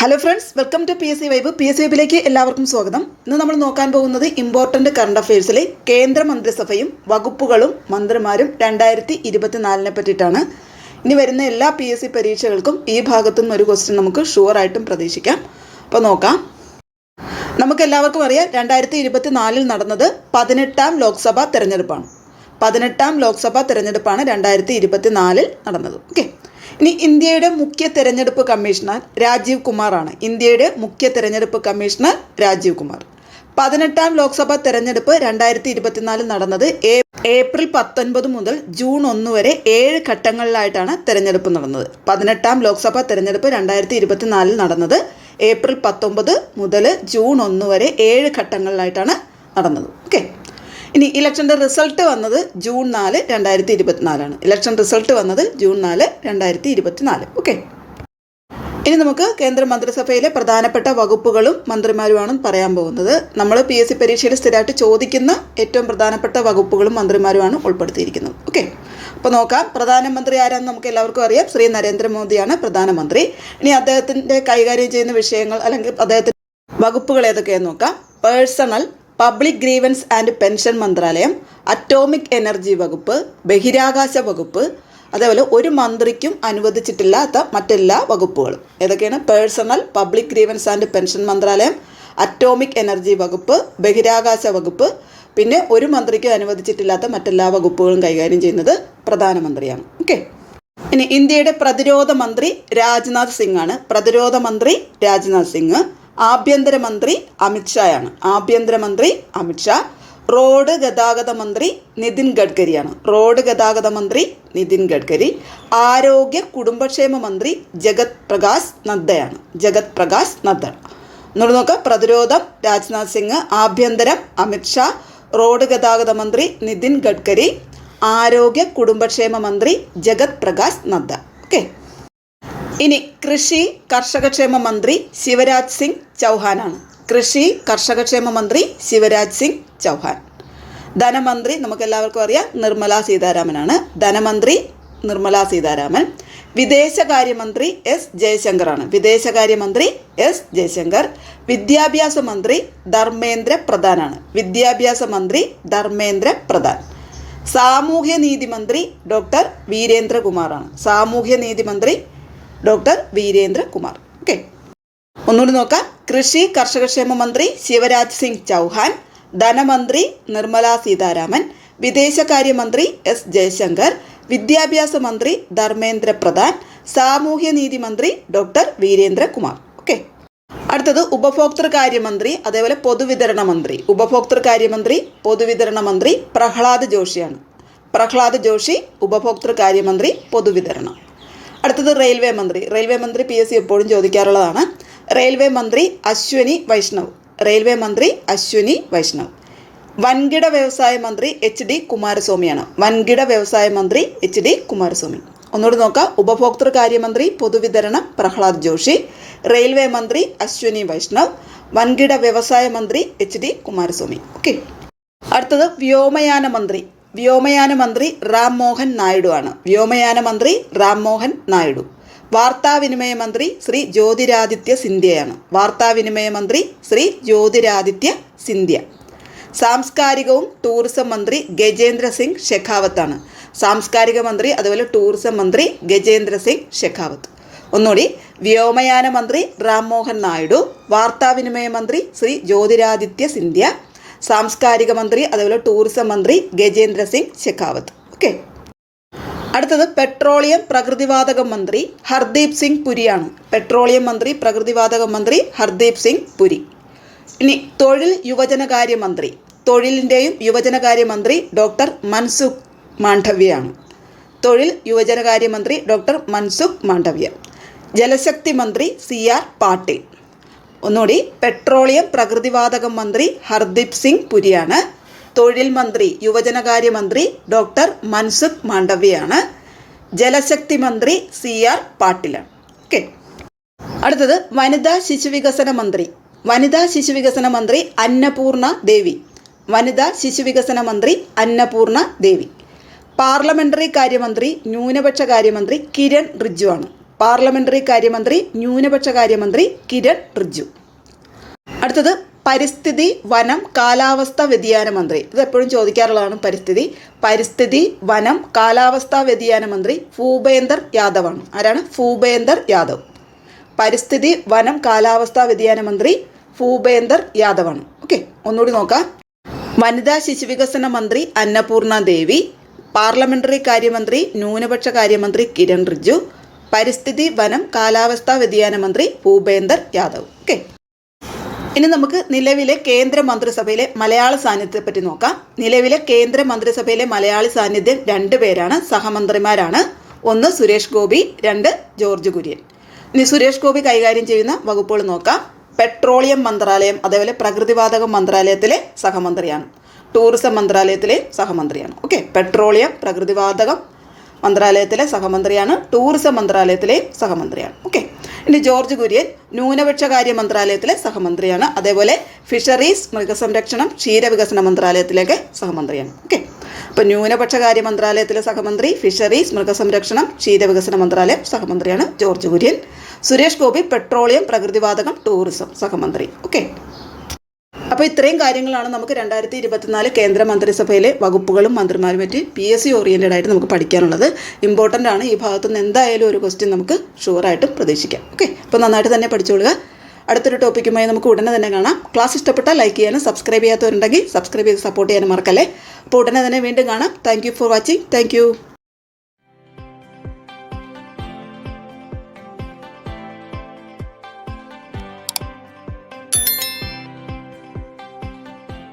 Hello friends welcome to P S C vibe P S C വൈബിലേക്ക് എല്ലാവർക്കും സ്വാഗതം. ഇന്ന് നമ്മൾ നോക്കാൻ പോകുന്നത് ഇമ്പോർട്ടന്റ് കറണ്ട് അഫയേഴ്സിലെ കേന്ദ്ര മന്ത്രിസഭയും വകുപ്പുകളും മന്ത്രിമാരും രണ്ടായിരത്തി ഇരുപത്തിനാലിനെ പറ്റിയിട്ടാണ്. ഇനി വരുന്ന എല്ലാ പി എസ് സി പരീക്ഷകൾക്കും ഈ ഭാഗത്തു നിന്ന് ഒരു ക്വസ്റ്റ്യൻ നമുക്ക് ഷുവറായിട്ടും പ്രതീക്ഷിക്കാം. അപ്പോൾ നോക്കാം. നമുക്ക് എല്ലാവർക്കും അറിയാം രണ്ടായിരത്തി ഇരുപത്തിനാലിൽ നടന്നത് പതിനെട്ടാം ലോക്സഭാ തെരഞ്ഞെടുപ്പാണ്. പതിനെട്ടാം ലോക്സഭാ തെരഞ്ഞെടുപ്പാണ് രണ്ടായിരത്തി ഇരുപത്തിനാലിൽ നടന്നത്. ഓക്കെ ഇനി ഇന്ത്യയുടെ മുഖ്യ തെരഞ്ഞെടുപ്പ് കമ്മീഷണർ രാജീവ് കുമാറാണ്. ഇന്ത്യയുടെ മുഖ്യ തെരഞ്ഞെടുപ്പ് കമ്മീഷണർ രാജീവ് കുമാർ. പതിനെട്ടാം ലോക്സഭാ തെരഞ്ഞെടുപ്പ് രണ്ടായിരത്തി ഇരുപത്തിനാലിൽ നടന്നത് ഏപ്രിൽ പത്തൊൻപത് മുതൽ ജൂൺ ഒന്ന് വരെ ഏഴ് ഘട്ടങ്ങളിലായിട്ടാണ് തെരഞ്ഞെടുപ്പ് നടന്നത്. പതിനെട്ടാം ലോക്സഭാ തെരഞ്ഞെടുപ്പ് രണ്ടായിരത്തി ഇരുപത്തിനാലിൽ നടന്നത് ഏപ്രിൽ പത്തൊമ്പത് മുതൽ ജൂൺ ഒന്ന് വരെ ഏഴ് ഘട്ടങ്ങളിലായിട്ടാണ് നടന്നത്. ഓക്കെ? ഇനി ഇലക്ഷന്റെ റിസൾട്ട് വന്നത് ജൂൺ നാല് രണ്ടായിരത്തി ഇരുപത്തിനാലാണ് ഇലക്ഷൻ റിസൾട്ട് വന്നത് ജൂൺ നാല് രണ്ടായിരത്തി ഇരുപത്തിനാല് ഓക്കെ ഇനി നമുക്ക് കേന്ദ്ര മന്ത്രിസഭയിലെ പ്രധാനപ്പെട്ട വകുപ്പുകളും മന്ത്രിമാരുമാണ് പറയാൻ പോകുന്നത്. നമ്മൾ പി എസ് സി പരീക്ഷയിൽ സ്ഥിരമായിട്ട് ചോദിക്കുന്ന ഏറ്റവും പ്രധാനപ്പെട്ട വകുപ്പുകളും മന്ത്രിമാരുമാണ് ഉൾപ്പെടുത്തിയിരിക്കുന്നത്. ഓക്കെ അപ്പോൾ നോക്കാം പ്രധാനമന്ത്രി ആരാന്ന് നമുക്ക് എല്ലാവർക്കും അറിയാം. ശ്രീ നരേന്ദ്രമോദിയാണ് പ്രധാനമന്ത്രി. ഇനി അദ്ദേഹത്തിന്റെ കൈകാര്യം ചെയ്യുന്ന വിഷയങ്ങൾ അല്ലെങ്കിൽ അദ്ദേഹത്തിന്റെ വകുപ്പുകൾ ഏതൊക്കെയാണെന്ന് നോക്കാം. Personnel public grievances and pension മന്ത്രാലയം അറ്റോമിക് എനർജി വകുപ്പ് ബഹിരാകാശ വകുപ്പ് അതേപോലെ ഒരു മന്ത്രിക്കും അനുവദിച്ചിട്ടില്ലാത്ത മറ്റെല്ലാ വകുപ്പുകളും. ഏതൊക്കെയാണ്? Personnel public grievances and pension മന്ത്രാലയം അറ്റോമിക് എനർജി വകുപ്പ് ബഹിരാകാശ വകുപ്പ് പിന്നെ ഒരു മന്ത്രിക്കും അനുവദിച്ചിട്ടില്ലാത്ത മറ്റെല്ലാ വകുപ്പുകളും കൈകാര്യം ചെയ്യുന്നത് പ്രധാനമന്ത്രിയാണ്. ഓക്കെ. ഇനി ഇന്ത്യയുടെ പ്രതിരോധ മന്ത്രി രാജ്നാഥ് സിംഗ് ആണ് പ്രതിരോധ മന്ത്രി രാജ്നാഥ് സിംഗ്. ആഭ്യന്തരമന്ത്രി അമിത്ഷായാണ് ആഭ്യന്തരമന്ത്രി അമിത്ഷാ റോഡ് ഗതാഗത മന്ത്രി നിതിൻ ഗഡ്കരിയാണ്. റോഡ് ഗതാഗത മന്ത്രി നിതിൻ ഗഡ്കരി ആരോഗ്യ കുടുംബക്ഷേമ മന്ത്രി ജഗത് പ്രകാശ് നദ്ദയാണ്. ജഗത് പ്രകാശ് നദ്ദ. എന്നോട് നോക്കുക പ്രതിരോധം രാജ്നാഥ് സിംഗ് ആഭ്യന്തരം അമിത്ഷാ റോഡ് ഗതാഗത മന്ത്രി നിതിൻ ഗഡ്കരി ആരോഗ്യ കുടുംബക്ഷേമ മന്ത്രി ജഗത് പ്രകാശ് നദ്ദ. ഓക്കെ? ഇനി കൃഷി കർഷകക്ഷേമ മന്ത്രി ശിവരാജ് സിംഗ് ചൗഹാനാണ്. കൃഷി കർഷകക്ഷേമ മന്ത്രി ശിവരാജ് സിംഗ് ചൗഹാൻ. ധനമന്ത്രി നമുക്ക് എല്ലാവർക്കും അറിയാം നിർമ്മല സീതാരാമനാണ്. ധനമന്ത്രി നിർമ്മല സീതാരാമൻ. വിദേശകാര്യമന്ത്രി എസ് ജയശങ്കറാണ്. വിദേശകാര്യമന്ത്രി എസ് ജയശങ്കർ. വിദ്യാഭ്യാസ മന്ത്രി ധർമ്മേന്ദ്ര പ്രധാനാണ്. വിദ്യാഭ്യാസ മന്ത്രി ധർമ്മേന്ദ്ര പ്രധാൻ. സാമൂഹ്യനീതി മന്ത്രി ഡോക്ടർ വീരേന്ദ്രകുമാറാണ്. സാമൂഹ്യനീതി മന്ത്രി ഡോക്ടർ വീരേന്ദ്രകുമാർ. ഓക്കെ ഒന്നുകൂടി നോക്കാം. കൃഷി കർഷകക്ഷേമ മന്ത്രി ശിവരാജ് സിംഗ് ചൗഹാൻ ധനമന്ത്രി നിർമ്മല സീതാരാമൻ വിദേശകാര്യമന്ത്രി എസ് ജയശങ്കർ വിദ്യാഭ്യാസ മന്ത്രി ധർമ്മേന്ദ്ര പ്രധാൻ സാമൂഹ്യനീതി മന്ത്രി ഡോക്ടർ വീരേന്ദ്രകുമാർ. ഓക്കെ അടുത്തത് ഉപഭോക്തൃകാര്യമന്ത്രി അതേപോലെ പൊതുവിതരണ മന്ത്രി. ഉപഭോക്തൃകാര്യമന്ത്രി പൊതുവിതരണ മന്ത്രി പ്രഹ്ലാദ് ജോഷിയാണ്. പ്രഹ്ലാദ് ജോഷി ഉപഭോക്തൃകാര്യമന്ത്രി പൊതുവിതരണം. അടുത്തത് റെയിൽവേ മന്ത്രി. റെയിൽവേ മന്ത്രി പി എസ് സി എപ്പോഴും ചോദിക്കാറുള്ളതാണ്. റെയിൽവേ മന്ത്രി അശ്വനി വൈഷ്ണവ്. റെയിൽവേ മന്ത്രി അശ്വനി വൈഷ്ണവ്. വൻകിട വ്യവസായ മന്ത്രി എച്ച് ഡി കുമാരസ്വാമിയാണ്. വൻകിട വ്യവസായ മന്ത്രി എച്ച് ഡി കുമാരസ്വാമി. ഒന്നുകൂടി നോക്കാം. ഉപഭോക്തൃ കാര്യമന്ത്രി പൊതുവിതരണം പ്രഹ്ലാദ് ജോഷി. റെയിൽവേ മന്ത്രി അശ്വനി വൈഷ്ണവ്. വൻകിട വ്യവസായ മന്ത്രി എച്ച് ഡി കുമാരസ്വാമി. ഓക്കെ. അടുത്തത് വ്യോമയാന മന്ത്രി. വ്യോമയാന മന്ത്രി റാം മോഹൻ നായിഡു ആണ്. വ്യോമയാന മന്ത്രി റാം മോഹൻ നായിഡു. വാർത്താവിനിമയ മന്ത്രി ശ്രീ ജ്യോതിരാദിത്യ സിന്ധ്യയാണ്. വാർത്താവിനിമയ മന്ത്രി ശ്രീ ജ്യോതിരാദിത്യ സിന്ധ്യ. സാംസ്കാരികവും ടൂറിസം മന്ത്രി ഗജേന്ദ്ര സിംഗ് ഷെഖാവത്താണ് സാംസ്കാരിക മന്ത്രി അതുപോലെ ടൂറിസം മന്ത്രി ഗജേന്ദ്ര സിംഗ് ഷെഖാവത്ത്. ഒന്നുകൂടി വ്യോമയാന മന്ത്രി റാം മോഹൻ നായിഡു വാർത്താവിനിമയ മന്ത്രി ശ്രീ ജ്യോതിരാദിത്യ സിന്ധ്യ സാംസ്കാരിക മന്ത്രി അതേപോലെ ടൂറിസം മന്ത്രി ഗജേന്ദ്ര സിംഗ് ഷെഖാവത്ത് ഓക്കെ അടുത്തത് പെട്രോളിയം പ്രകൃതിവാതക മന്ത്രി ഹർദീപ് സിംഗ് പുരിയാണ് പെട്രോളിയം മന്ത്രി പ്രകൃതിവാതക മന്ത്രി ഹർദീപ് സിംഗ് പുരി. ഇനി തൊഴിൽ യുവജനകാര്യ മന്ത്രി. തൊഴിലിന്റെയും യുവജനകാര്യ മന്ത്രി ഡോക്ടർ മൻസുഖ് മാണ്ഡവ്യയാണ് തൊഴിൽ യുവജനകാര്യ മന്ത്രി ഡോക്ടർ മൻസുഖ് മാണ്ഡവ്യ. ജലശക്തി മന്ത്രി സി ആർ പാട്ടീൽ. ഒന്നുകൂടി പെട്രോളിയം പ്രകൃതിവാതക മന്ത്രി ഹർദീപ് സിംഗ് പുരിയാണ്. തൊഴിൽ മന്ത്രി യുവജനകാര്യ മന്ത്രി ഡോക്ടർ മൻസുഖ് മാണ്ഡവ്യയാണ്. ജലശക്തി മന്ത്രി സി ആർ പാട്ടിലാണ്. ഓക്കെ. അടുത്തത് വനിതാ ശിശുവികസന മന്ത്രി. വനിതാ ശിശുവികസന മന്ത്രി അന്നപൂർണ ദേവി. വനിതാ ശിശുവികസന മന്ത്രി അന്നപൂർണ ദേവി. പാർലമെന്ററി കാര്യമന്ത്രി ന്യൂനപക്ഷ കാര്യമന്ത്രി കിരൺ റിജ്ജു ആണ് പാർലമെന്ററി കാര്യമന്ത്രി ന്യൂനപക്ഷ കാര്യമന്ത്രി കിരൺ റിജ്ജു. അടുത്തത് പരിസ്ഥിതി വനം കാലാവസ്ഥ വ്യതിയാന മന്ത്രി. ഇത് എപ്പോഴും ചോദിക്കാറുള്ളതാണ് പരിസ്ഥിതി. പരിസ്ഥിതി വനം കാലാവസ്ഥ വ്യതിയാന മന്ത്രി ഭൂപേന്ദർ യാദവാണ്. ആരാണ്? ഭൂപേന്ദർ യാദവ്. പരിസ്ഥിതി വനം കാലാവസ്ഥ വ്യതിയാന മന്ത്രി ഭൂപേന്ദർ യാദവാണ്. ഓക്കെ ഒന്നുകൂടി നോക്കാം. വനിതാ ശിശുവികസന മന്ത്രി അന്നപൂർണ ദേവി പാർലമെന്ററി കാര്യമന്ത്രി ന്യൂനപക്ഷ കാര്യമന്ത്രി കിരൺ റിജ്ജു പരിസ്ഥിതി വനം കാലാവസ്ഥാ വ്യതിയാന മന്ത്രി ഭൂപേന്ദർ യാദവ്. ഓക്കെ ഇനി നമുക്ക് നിലവിലെ കേന്ദ്ര മന്ത്രിസഭയിലെ മലയാള സാന്നിധ്യത്തെ പറ്റി നോക്കാം. നിലവിലെ കേന്ദ്ര മന്ത്രിസഭയിലെ മലയാളി സാന്നിധ്യം രണ്ടു പേരാണ്. സഹമന്ത്രിമാരാണ്. ഒന്ന് സുരേഷ് ഗോപി രണ്ട് ജോർജ് കുര്യൻ. ഇനി സുരേഷ് ഗോപി കൈകാര്യം ചെയ്യുന്ന വകുപ്പുകൾ നോക്കാം. പെട്രോളിയം മന്ത്രാലയം അതേപോലെ പ്രകൃതിവാതക മന്ത്രാലയത്തിലെ സഹമന്ത്രിയാണ്. ടൂറിസം മന്ത്രാലയത്തിലെ സഹമന്ത്രിയാണ്. ഓക്കെ പെട്രോളിയം പ്രകൃതിവാതകം മന്ത്രാലയത്തിലെ സഹമന്ത്രിയാണ് ടൂറിസം മന്ത്രാലയത്തിലെ സഹമന്ത്രിയാണ്. ഓക്കെ ഇനി ജോർജ് കുര്യൻ ന്യൂനപക്ഷകാര്യ മന്ത്രാലയത്തിലെ സഹമന്ത്രിയാണ്. അതേപോലെ ഫിഷറീസ് മൃഗസംരക്ഷണം ക്ഷീരവികസന മന്ത്രാലയത്തിലേക്ക് സഹമന്ത്രിയാണ്. ഓക്കെ അപ്പോൾ ന്യൂനപക്ഷകാര്യ മന്ത്രാലയത്തിലെ സഹമന്ത്രി ഫിഷറീസ് മൃഗസംരക്ഷണം ക്ഷീരവികസന മന്ത്രാലയം സഹമന്ത്രിയാണ് ജോർജ് കുര്യൻ. സുരേഷ് ഗോപി പെട്രോളിയം പ്രകൃതിവാതകം ടൂറിസം സഹമന്ത്രി. ഓക്കെ അപ്പോൾ ഇത്രയും കാര്യങ്ങളാണ് നമുക്ക് രണ്ടായിരത്തി ഇരുപത്തിനാല് കേന്ദ്ര മന്ത്രിസഭയിലെ വകുപ്പുകളും മന്ത്രിമാരും പറ്റി പി എസ് സി ഓറിയന്റഡ് ആയിട്ട് നമുക്ക് പഠിക്കാനുള്ളത്. ഇമ്പോർട്ടന്റ് ആണ്. ഈ ഭാഗത്തു നിന്ന് എന്തായാലും ഒരു ക്വസ്റ്റ്യൻ നമുക്ക് ഷുവറായിട്ടും പ്രതീക്ഷിക്കാം. ഓക്കെ അപ്പോൾ നന്നായിട്ട് തന്നെ പഠിച്ചോളുക. അടുത്തൊരു ടോപ്പിക്കുമായി നമുക്ക് ഉടനെ തന്നെ കാണാം. ക്ലാസ് ഇഷ്ടപ്പെട്ടാൽ ലൈക്ക് ചെയ്യാനും സബ്സ്ക്രൈബ് ചെയ്യാത്തവരുണ്ടെങ്കിൽ സബ്സ്ക്രൈബ് ചെയ്ത് സപ്പോർട്ട് ചെയ്യാനും മറക്കല്ലേ? അപ്പോൾ ഉടനെ തന്നെ വീണ്ടും കാണാം. Thank for watching thank